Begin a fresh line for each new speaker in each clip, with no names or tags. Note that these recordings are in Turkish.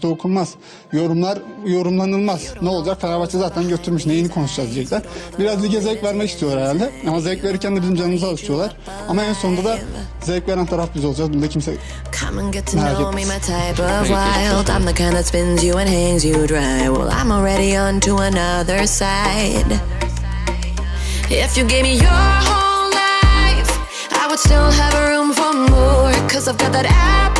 gazete okunmaz. Yorumlar yorumlanılmaz. Ne olacak? Fenerbahçe zaten götürmüş. Neyini konuşacağız diyecekler. Biraz lige zevk vermek istiyorlar herhalde. Ama zevk verirken de bizim canımızı alışıyorlar. Ama en sonunda da zevk veren taraf biz olacağız. Bunda kimse Merak
know me,
etme.
my type of wild. I'm the kind that spins you and hangs you dry. Well, I'm already on to another side. If you gave me your whole life, I would still have room for more. Cause I've got that appetite.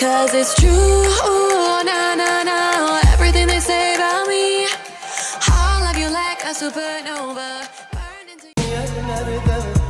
Cause it's true, oh na na na. Everything they say about me, I'll love you like a supernova. Burned into
yerlerde